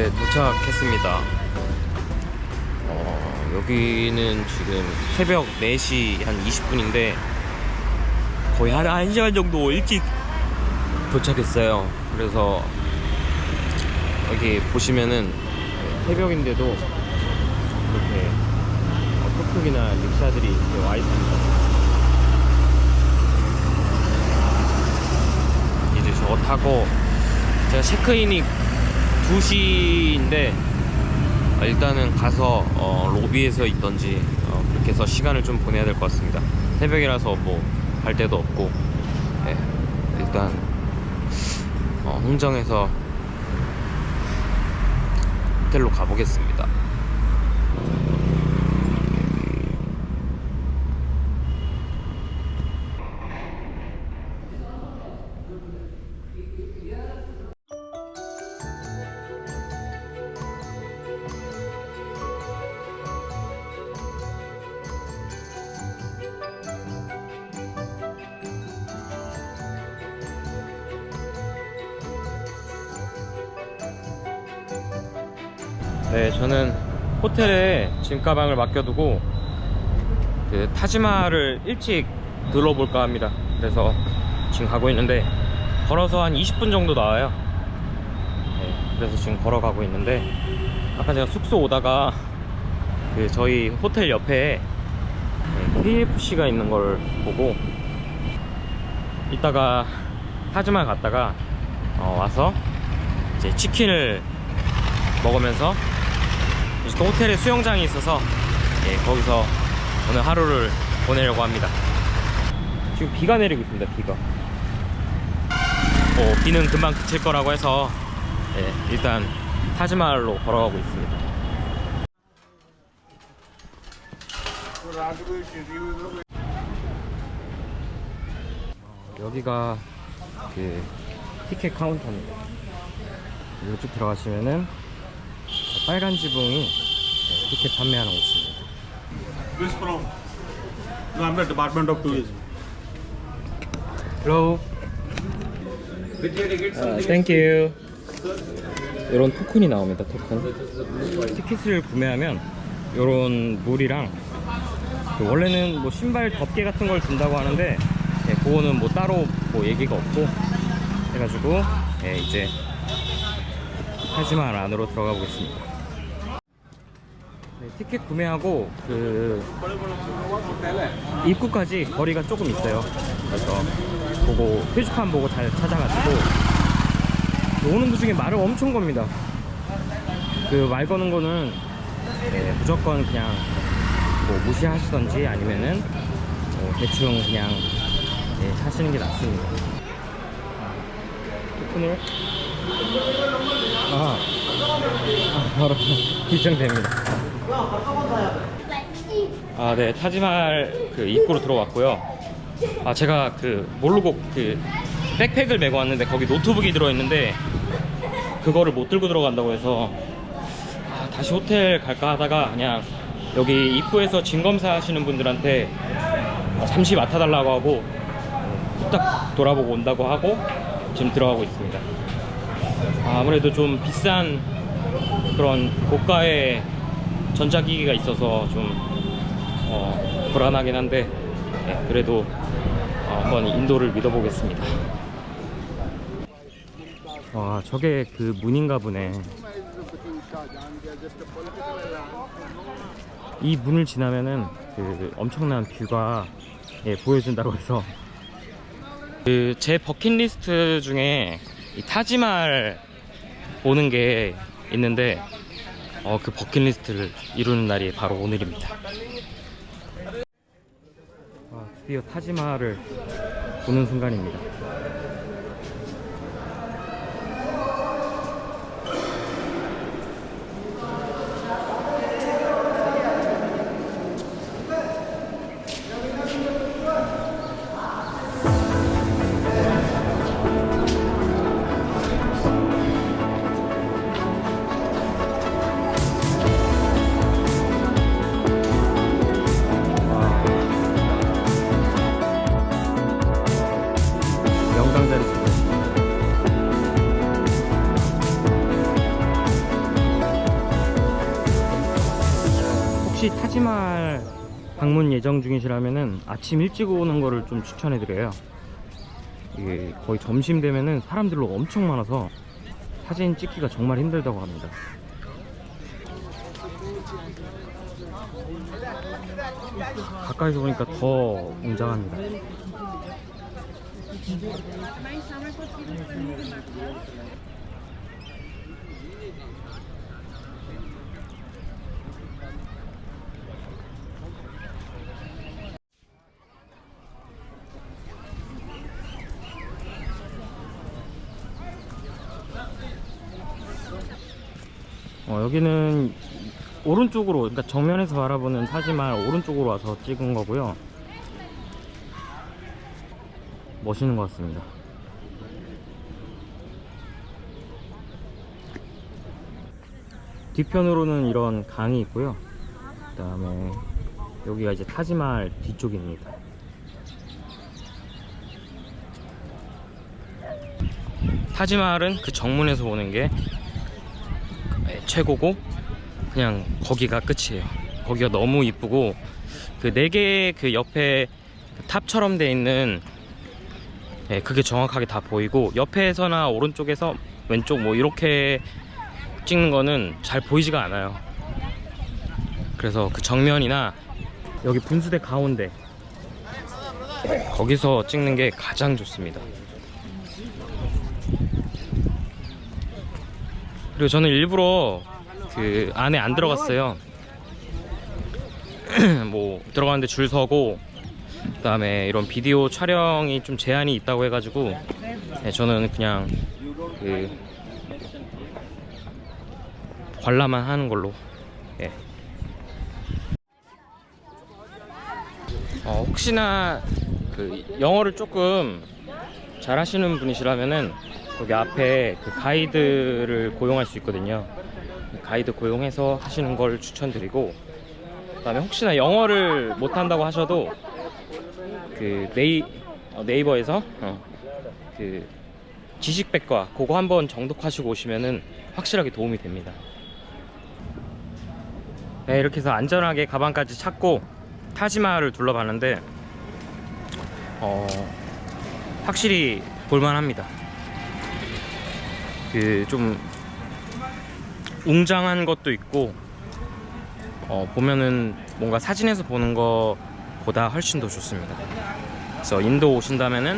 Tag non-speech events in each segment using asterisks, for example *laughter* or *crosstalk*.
네, 도착했습니다. 어, 여기는 지금 새벽 4시 한 20분인데 거의 한 1시간 정도 일찍 도착했어요. 그래서 여기 보시면은 새벽인데도 이렇게 어, 뚝뚝이나 릭샤들이 와 있습니다. 이제 저거 타고 제가 체크인이 2시인데 일단은 가서 어, 로비에서 있던지 어, 그렇게 해서 시간을 좀 보내야 될 것 같습니다. 새벽이라서 뭐 갈 데도 없고 예, 일단 어, 흥정에서 호텔로 가보겠습니다. 네, 저는 호텔에 짐 가방을 맡겨두고 그 타지마를 일찍 들러볼까 합니다. 그래서 지금 가고 있는데 걸어서 한 20분 정도 나와요. 네, 그래서 지금 걸어가고 있는데 아까 제가 숙소 오다가 그 저희 호텔 옆에 네, KFC가 있는 걸 보고 이따가 타지마 갔다가 어, 와서 이제 치킨을 먹으면서 또 호텔에 수영장이 있어서 예, 거기서 오늘 하루를 보내려고 합니다. 지금 비가 내리고 있습니다. 비가. 어, 비는 금방 그칠 거라고 해서 예, 일단 타지마할로 걸어가고 있습니다. 여기가 그 티켓 카운터입니다. 쭉 들어가시면은 저 빨간 지붕이 네, 티켓 판매하는 곳입니다. Which from? No, I'm the Department of Tourism. Hello. 아, 땡큐. 이런 토큰이 나옵니다. 토큰. 티켓을 구매하면 이런 물이랑 그 원래는 뭐 신발 덮개 같은 걸 준다고 하는데 예, 그거는 뭐 따로 뭐 얘기가 없고 해가지고 예, 이제 타지만 안으로 들어가 보겠습니다. 네, 티켓 구매하고 그 입구까지 거리가 조금 있어요. 그래서 보고 표지판 보고 잘 찾아가지고 오는 도중에 말을 엄청 겁니다. 그 말 거는 거는 예, 무조건 그냥 뭐 무시하시던지 아니면은 뭐 대충 그냥 예, 하시는 게 낫습니다. 오픈을 아, 아 바로 *laughs* 결정됩니다. 아, 네. 타지말 그 입구로 들어왔고요. 아, 제가 그 모르고 그 백팩을 메고 왔는데 거기 노트북이 들어있는데 그거를 못 들고 들어간다고 해서 아, 다시 호텔 갈까 하다가 그냥 여기 입구에서 짐 검사 하시는 분들한테 잠시 맡아달라고 하고 후딱 돌아보고 온다고 하고 지금 들어가고 있습니다. 아, 아무래도 좀 비싼 그런 고가의 전자기기가 있어서 좀 어, 불안하긴 한데 네, 그래도 어, 한번 인도를 믿어보겠습니다. 와 저게 그 문인가 보네. 이 문을 지나면은 그 엄청난 뷰가 예, 보여준다고 해서 그 제 버킷리스트 중에 이 타지말 보는 게 있는데 어, 그 버킷리스트를 이루는 날이 바로 오늘입니다. 아, 드디어 타지마를 보는 순간입니다. 타지말 방문 예정 중이시라면은 아침 일찍 오는 거를 좀 추천해 드려요. 이게 거의 점심 되면은 사람들로 엄청 많아서 사진 찍기가 정말 힘들다고 합니다. 가까이서 보니까 더 웅장합니다. 어, 여기는 오른쪽으로, 그러니까 정면에서 바라보는 타지말 오른쪽으로 와서 찍은 거고요. 멋있는 것 같습니다. 뒤편으로는 이런 강이 있고요. 그 다음에 여기가 이제 타지말 뒤쪽입니다. 타지말은 그 정문에서 보는 게 최고고 그냥 거기가 끝이에요. 거기가 너무 이쁘고 그 네개그 옆에 그 탑처럼 돼 있는 예, 그게 정확하게 다 보이고 옆에서나 오른쪽에서 왼쪽 뭐 이렇게 찍는 거는 잘 보이지가 않아요. 그래서 그 정면이나 여기 분수대 가운데 거기서 찍는 게 가장 좋습니다. 그리고 저는 일부러 그 안에 안 들어갔어요. *clears throat* 뭐 들어가는데 줄 서고 그 다음에 이런 비디오 촬영이 좀 제한이 있다고 해가지고 네, 저는 그냥 그 관람만 하는 걸로. 예. 어, 혹시나 그 영어를 조금 잘 하시는 분이시라면은 여기 앞에 그 가이드를 고용할 수 있거든요. 가이드 고용해서 하시는 걸 추천드리고 그다음에 혹시나 영어를 못 한다고 하셔도 그 네이 어, 네이버에서 어, 그 지식백과 그거 한번 정독하시고 오시면은 확실하게 도움이 됩니다. 네, 이렇게 해서 안전하게 가방까지 찾고 타지마를 둘러봤는데 어, 확실히 볼만합니다. 그 좀 웅장한 것도 있고 어, 보면은 뭔가 사진에서 보는 것보다 훨씬 더 좋습니다. 그래서 인도 오신다면은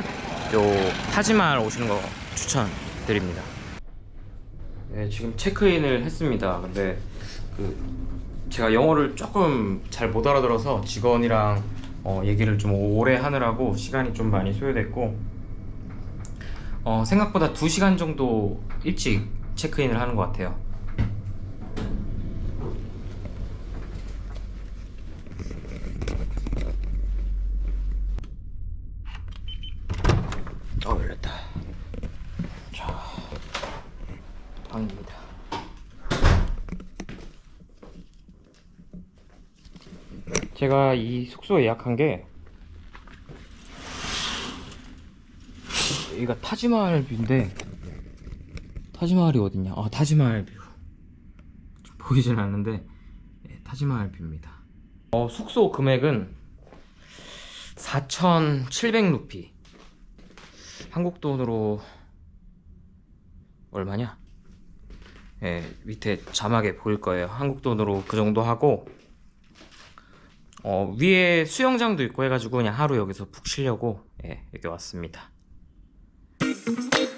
요 타지마을 오시는 거 추천드립니다. 네, 지금 체크인을 했습니다. 근데 그 제가 영어를 조금 잘 못 알아들어서 직원이랑 어, 얘기를 좀 오래 하느라고 시간이 좀 많이 소요됐고 어, 생각보다 2시간 정도 일찍 체크인을 하는 것 같아요. 어, 열렸다. 자, 방입니다. 제가 이 숙소 예약한 게 여기가 타지마할 뷰인데 타지마할이 어딨냐? 아 타지마할 뷰좀 보이진 않는데 네, 타지마할 뷰입니다. 어, 숙소 금액은 4,700루피 한국 돈으로 얼마냐? 예, 밑에 자막에 보일 거예요. 한국 돈으로 그 정도 하고 어, 위에 수영장도 있고 해가지고 그냥 하루 여기서 푹 쉬려고 예, 여기 왔습니다. thank you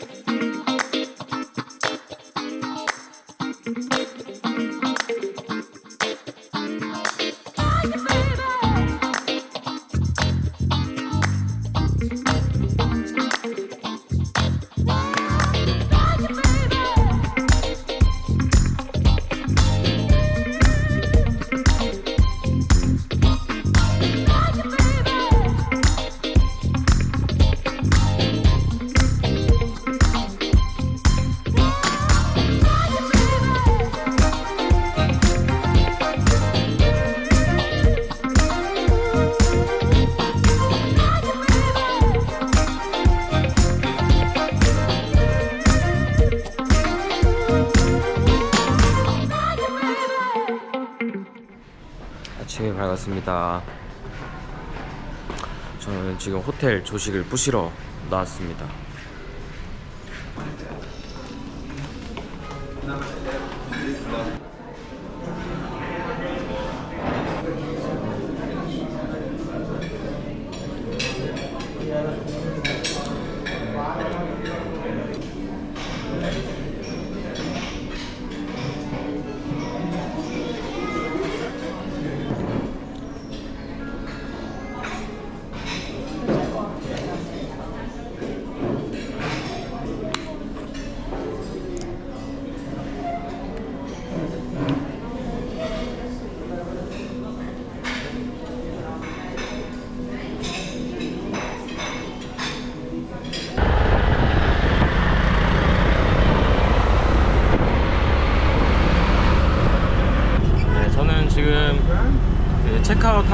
반갑습니다. 저는 지금 호텔 조식을 부시러 나왔습니다.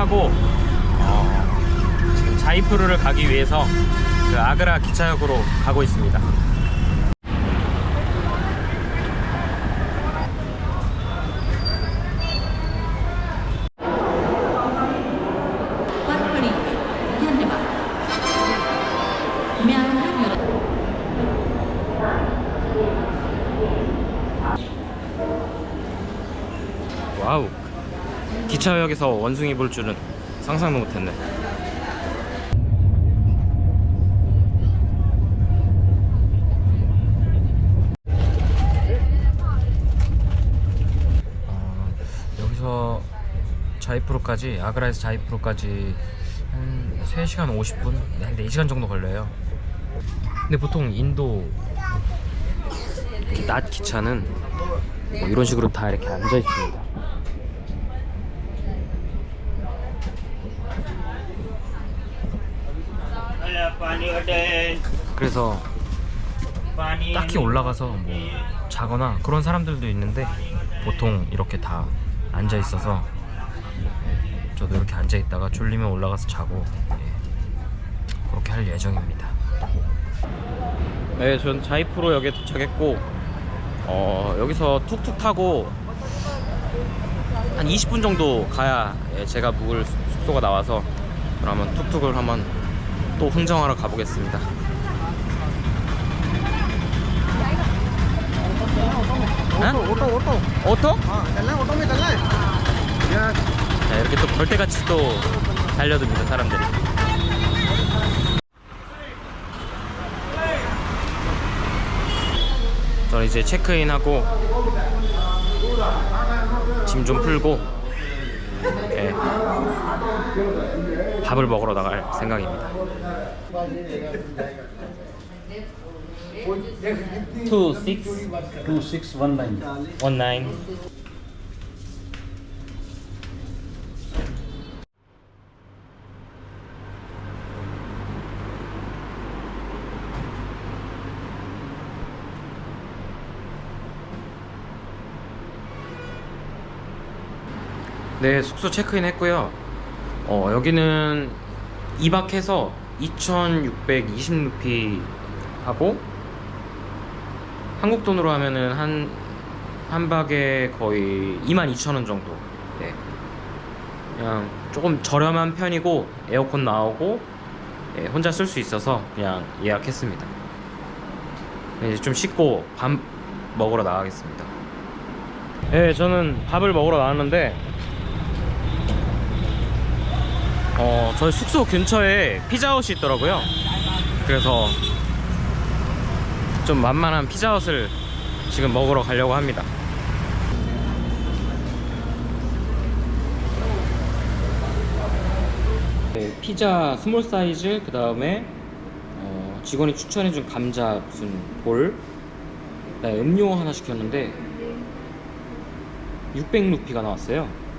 체크아웃하고 어, 지금 자이프르를 가기 위해서 그 아그라 기차역으로 가고 있습니다. 기차역에서 원숭이 볼 줄은 상상도 못했네. 어, 여기서 자이프로까지 아그라에서 자이프로까지 한 3시간 50분? 네, 한 4시간 정도 걸려요. 근데 보통 인도 낮 기차는 뭐 이런 식으로 다 이렇게 앉아 있습니다. 그래서 딱히 올라가서 뭐 자거나 그런 사람들도 있는데 보통 이렇게 다 앉아 있어서 저도 이렇게 앉아 있다가 졸리면 올라가서 자고 예, 그렇게 할 예정입니다. 네, 전 자이프로역에 도착했고 어, 여기서 툭툭 타고 한 20분 정도 가야 예, 제가 묵을 숙소가 나와서 그러면 툭툭을 한번 또 흥정하러 가보겠습니다. 오토 오토 오토? 아, 자, 이렇게 또 벌떼같이 또 달려듭니다 사람들이. 저는 이제 체크인하고 짐 좀 풀고 네. 밥을 먹으러 나갈 생각입니다. Two six two six one nine. one nine. 네, 숙소 체크인 했고요. 어, 여기는 2박 해서 2,620루피 하고 한국 돈으로 하면은 한, 한 박에 거의 22,000원 정도. 네. 그냥 조금 저렴한 편이고 에어컨 나오고 예, 혼자 쓸 수 있어서 그냥 예약했습니다. 네, 이제 좀 씻고 밥 먹으러 나가겠습니다. 네, 저는 밥을 먹으러 나왔는데 어, 저희 숙소 근처에 피자헛이 있더라고요. 그래서 좀 만만한 피자헛을 지금 먹으러 가려고 합니다. 네, 피자 스몰 사이즈 그 다음에 어, 직원이 추천해준 감자 무슨 볼, 음료 하나 시켰는데 600루피가 나왔어요.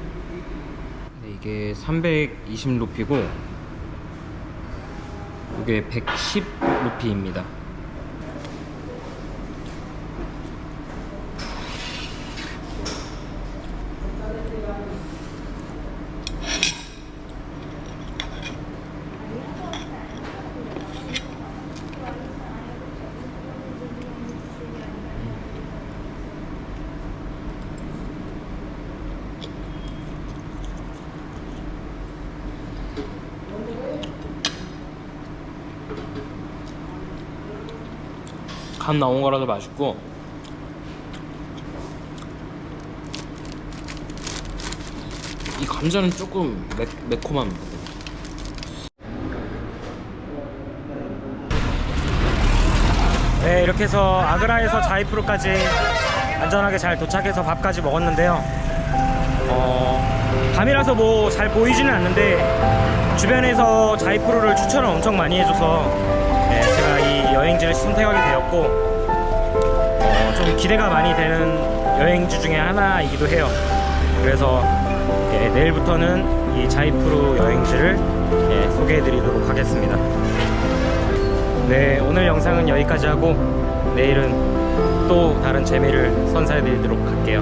네, 이게 320 루피고 이게 110 루피입니다. 감 나온 거라서 맛있고 이 감자는 조금 매, 매콤합니다. 네, 이렇게 해서 아그라에서 자이프로까지 안전하게 잘 도착해서 밥까지 먹었는데요. 어, 밤이라서 뭐 잘 보이지는 않는데 주변에서 자이프로를 추천을 엄청 많이 해줘서 이 여행지를 선택하게 되었고 어, 좀 기대가 많이 되는 여행지 중에 하나이기도 해요. 그래서 예, 내일부터는 이 자이프로 여행지를 예, 소개해드리도록 하겠습니다. 네, 오늘 영상은 여기까지 하고 내일은 또 다른 재미를 선사해드리도록 할게요.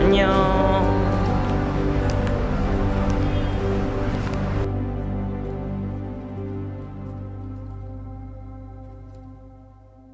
안녕.